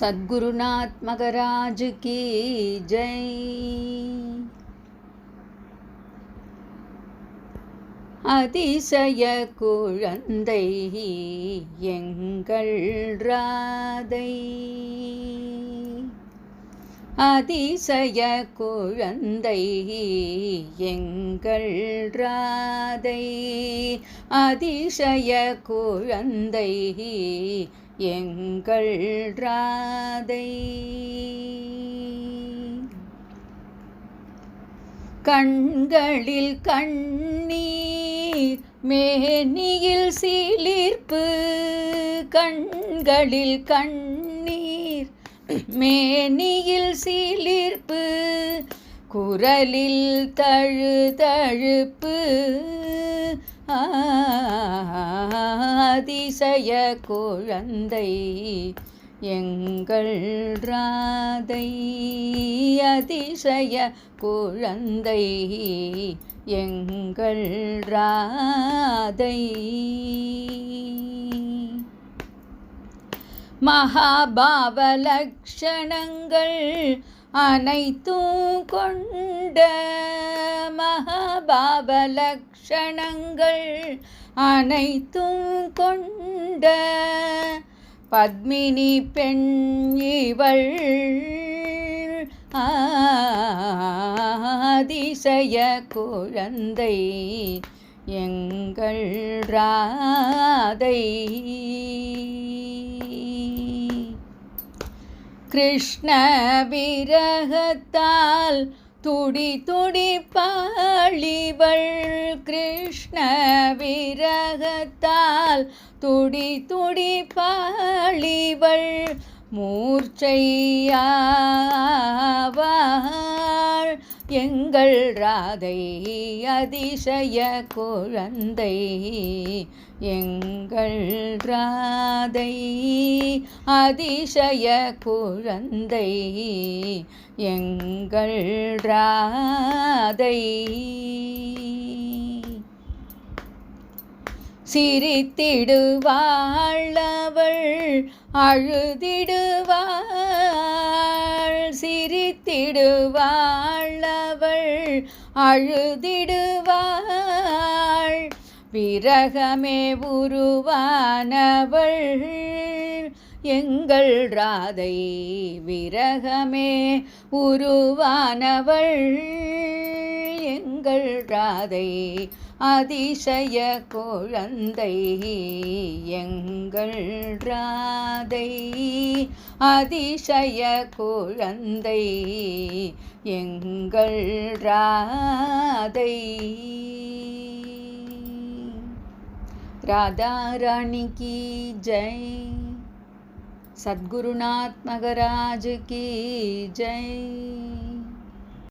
சத்குருநாத் மகராஜ் கி ஜெய். அதிசய குழந்தை எங்கள் ராதை. அதிசய குழந்தை எங்கள் ராதை. அதிசய குழந்தை எங்கள் ராதை. கண்களில் கண்ணீர் மேனியில் சிலிர்ப்பு. கண்களில் கண்ணீர் மேனியில் சிலிர்ப்பு. குரலில் தழுதழுப்பு. அதிசய குழந்தை எங்கள் ராதை அதிசய குழந்தை எங்கள் ராதை. மகாபாவலக்ஷணங்கள் அனைத்தும் கொண்ட மகாபாவலக்ஷணங்கள் அனைத்தும் கொண்ட பத்மினி பெண் இவள். அதிசய குழந்தை எங்கள் ராதை. கிருஷ்ண விரகத்தால் துடி துடி பாழிவள். கிருஷ்ண விரகத்தால் துடி துடி பாழிவள் மூர்ச்சையாவாள். எங்கள் ராதை அதிசய குழந்தை எங்கள் ராதை அதிசய குழந்தை எங்கள் ராதை. சிரித்திடுவாள் அவள் அழுதிடுவாள். சிரித்திடுவாள் அவள் அழுதிடுவாள். விரகமே உருவானவள் எங்கள் ராதை. விரகமே உருவானவள். எங்கள் ராதை அதிசய குழந்தை எங்கள் ராதை அதிசய குழந்தை எங்கள் ராதை. ராதாராணி கி ஜெய் சத்குருநாத் மகராஜ் கி ஜெய்.